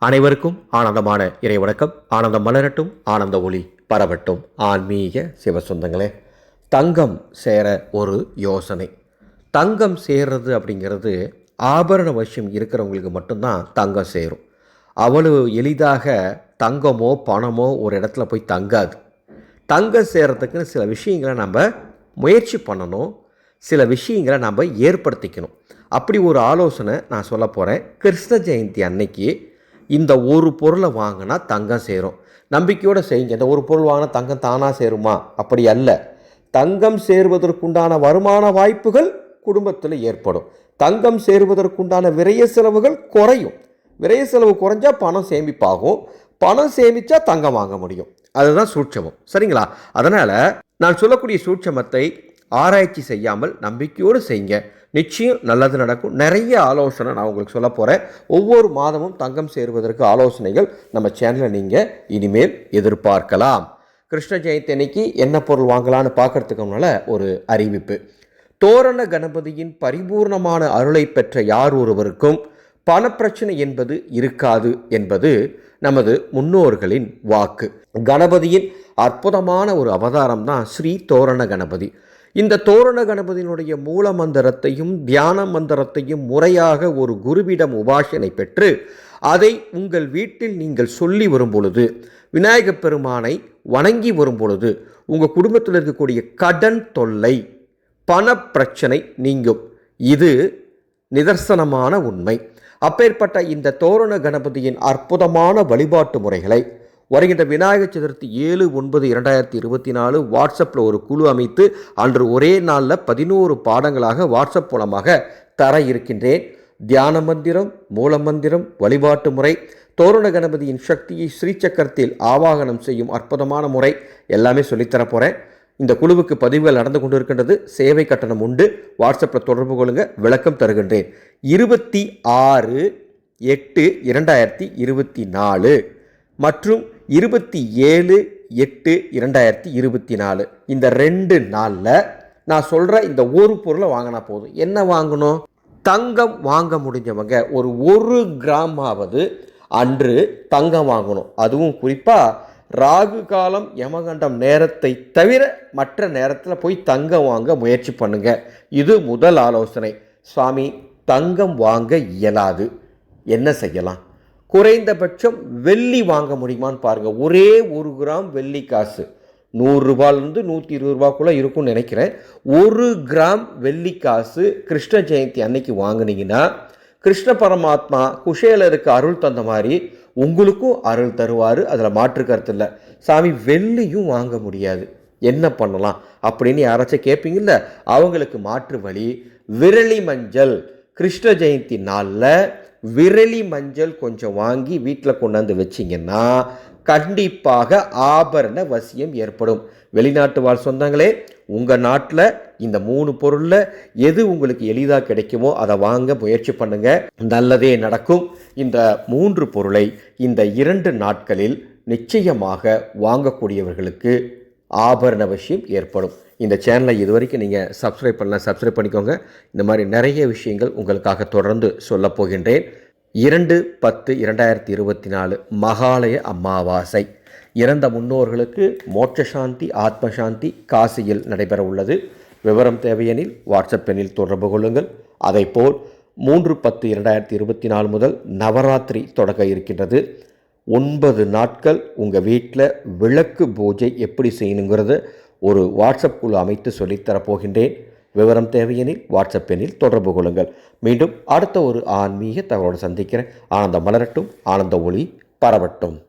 அனைவருக்கும் ஆனந்தமான இறை வணக்கம் ஆனந்தம் மலரட்டும் ஆனந்த ஒளி பரவட்டும். ஆன்மீக சிவசொந்தங்களே தங்கம் சேர ஒரு யோசனை. தங்கம் சேர்றது அப்படிங்கிறது ஆபரண வசியம் இருக்கிறவங்களுக்கு மட்டும்தான் தங்கம் சேரும். அவ்வளவு எளிதாக தங்கமோ பணமோ ஒரு இடத்துல போய் தங்காது. தங்கம் சேர்கிறதுக்குன்னு சில விஷயங்களை நம்ம முயற்சி பண்ணணும். சில விஷயங்களை நம்ம ஏற்படுத்திக்கணும். அப்படி ஒரு ஆலோசனை நான் சொல்ல போகிறேன் கிருஷ்ண ஜெயந்தி அன்னைக்கு இந்த ஒரு பொருளை வாங்கினா தங்கம் சேரும். நம்பிக்கையோடு செய்யுங்க. இந்த ஒரு பொருள் வாங்கினா தங்கம் தானாக சேருமா? அப்படி அல்ல. தங்கம் சேருவதற்குண்டான வருமான வாய்ப்புகள் குடும்பத்தில் ஏற்படும். தங்கம் சேருவதற்குண்டான விரய செலவுகள் குறையும். விரய செலவு குறைஞ்சா பணம் சேமிப்பாகும். பணம் சேமித்தா தங்கம் வாங்க முடியும். அதுதான் சூட்சமம். சரிங்களா? அதனால் நான் சொல்லக்கூடிய சூட்சமத்தை ஆராய்ச்சி செய்யாமல் நம்பிக்கையோடு செய்யுங்க. நிச்சயம் நல்லது நடக்கும். நிறைய ஆலோசனை நான் உங்களுக்கு சொல்ல போகிறேன் ஒவ்வொரு மாதமும் தங்கம் சேருவதற்கு ஆலோசனைகள் நம்ம சேனலில் நீங்கள் இனிமேல் எதிர்பார்க்கலாம். கிருஷ்ண ஜெயந்தி அன்னைக்கு என்ன பொருள் வாங்கலான்னு பார்க்கறதுக்கு முன்னால் ஒரு அறிவிப்பு. தோரண கணபதியின் பரிபூர்ணமான அருளை பெற்ற யார் ஒருவருக்கும் பணப்பிரச்சனை என்பது இருக்காது என்பது நமது முன்னோர்களின் வாக்கு. கணபதியின் அற்புதமான ஒரு அவதாரம் தான் ஸ்ரீ தோரண கணபதி. இந்த தோரண கணபதியினுடைய மூல மந்திரத்தையும் தியான மந்திரத்தையும் முறையாக ஒரு குருவிடம் உபாசனை பெற்று அதை உங்கள் வீட்டில் நீங்கள் சொல்லி வரும் பொழுது விநாயகப் பெருமானை வணங்கி வரும் பொழுது உங்கள் குடும்பத்தில் இருக்கக்கூடிய கடன் தொல்லை பணப்பிரச்சனை நீங்கும். இது நிதர்சனமான உண்மை. அப்பேற்பட்ட இந்த தோரண கணபதியின் அற்புதமான வழிபாட்டு முறைகளை வருகின்ற விநாயகர் சதுர்த்தி ஏழு ஒன்பது இரண்டாயிரத்தி இருபத்தி நாலு வாட்ஸ்அப்பில் ஒரு குழு அமைத்து அன்று ஒரே நாளில் பதினோரு பாடங்களாக வாட்ஸ்அப் மூலமாக தர இருக்கின்றேன். தியான மந்திரம் மூல மந்திரம் வழிபாட்டு முறை தோரண கணபதியின் சக்தியை ஸ்ரீசக்கரத்தில் ஆவாகனம் செய்யும் அற்புதமான முறை எல்லாமே சொல்லித்தர போகிறேன் இந்த குழுவுக்கு பதிவுகள் நடந்து கொண்டு இருக்கின்றது சேவை கட்டணம் உண்டு. வாட்ஸ்அப்பில் தொடர்பு கொள்ளுங்க. விளக்கம் தருகின்றேன். இருபத்தி ஆறு எட்டு இரண்டாயிரத்தி இருபத்தி நாலு. மற்றும் இருபத்தி ஏழு எட்டு இரண்டாயிரத்தி இருபத்தி நாலு. இந்த ரெண்டு நாளில் நான் சொல்கிற இந்த ஒரு பொருளை வாங்கினா போதும். என்ன வாங்கணும்? தங்கம் வாங்க முடிஞ்சவங்க ஒரு ஒரு கிராமாவது அன்று தங்கம் வாங்கணும். அதுவும் குறிப்பாக ராகு காலம் யமகண்டம் நேரத்தை தவிர மற்ற நேரத்தில் போய் தங்கம் வாங்க முயற்சி பண்ணுங்க. இது முதல் ஆலோசனை. சுவாமி தங்கம் வாங்க இயலாது. என்ன செய்யலாம்? குறைந்தபட்சம் வெள்ளி வாங்க முடியுமான்னு பாருங்கள் ஒரே ஒரு கிராம் வெள்ளி காசு. நூறுரூபாலேருந்து நூற்றி இருபது ரூபாக்குள்ளே இருக்கும்னு நினைக்கிறேன். ஒரு கிராம் வெள்ளி காசு கிருஷ்ண ஜெயந்தி அன்னைக்கு வாங்கினீங்கன்னா கிருஷ்ண பரமாத்மா குஷேலருக்கு அருள் தந்த மாதிரி உங்களுக்கும் அருள் தருவார். அதில் மாற்று கருத்து இல்லை. சாமி வெள்ளியும் வாங்க முடியாது. என்ன பண்ணலாம் அப்படின்னு யாராச்சும் கேட்பீங்கல்ல அவங்களுக்கு மாற்று வழி விரலி மஞ்சள் கிருஷ்ண ஜெயந்தி நாளில் விரலி மஞ்சள் கொஞ்சம் வாங்கி வீட்டில் கொண்டாந்து வச்சிங்கன்னா கண்டிப்பாக ஆபரண வசியம் ஏற்படும். வெளிநாட்டு வாழ் சொந்தங்களே உங்கள் நாட்டில் இந்த மூணு பொருளில் எது உங்களுக்கு எளிதாக கிடைக்குமோ அதை வாங்க முயற்சி பண்ணுங்கள் நல்லதே நடக்கும். இந்த மூன்று பொருளை இந்த இரண்டு நாட்களில் நிச்சயமாக வாங்கக்கூடியவர்களுக்கு ஆபரண விஷயம் ஏற்படும். இந்த சேனலை இது வரைக்கும் நீங்கள் சப்ஸ்கிரைப் பண்ணலாம் சப்ஸ்கிரைப் பண்ணிக்கோங்க. இந்த மாதிரி நிறைய விஷயங்கள் உங்களுக்காக தொடர்ந்து சொல்லப் போகின்றேன். இரண்டு பத்து இரண்டாயிரத்தி இருபத்தி நாலு மகாலய அமாவாசை. இறந்த முன்னோர்களுக்கு மோட்சசாந்தி ஆத்மசாந்தி காசியில் நடைபெற உள்ளது. விவரம் தேவையெனில் வாட்ஸ்அப் எண்ணில் தொடர்பு கொள்ளுங்கள். அதைப்போல் மூன்று பத்து இரண்டாயிரத்தி இருபத்தி நாலு முதல் நவராத்திரி தொடங்க இருக்கின்றது. ஒன்பது நாட்கள் உங்கள் வீட்டில் விளக்கு பூஜை எப்படி செய்யணுங்கிறத ஒரு வாட்ஸ்அப் குழு அமைத்து சொல்லித்தரப்போகின்றேன் விவரம் தேவையெனில் வாட்ஸ்அப் எண்ணில் தொடர்பு கொள்ளுங்கள். மீண்டும் அடுத்த ஒரு ஆன்மீக தகவலோடு சந்திக்கிறேன். ஆனந்தம் மலரட்டும். ஆனந்த ஒளி பரவட்டும்.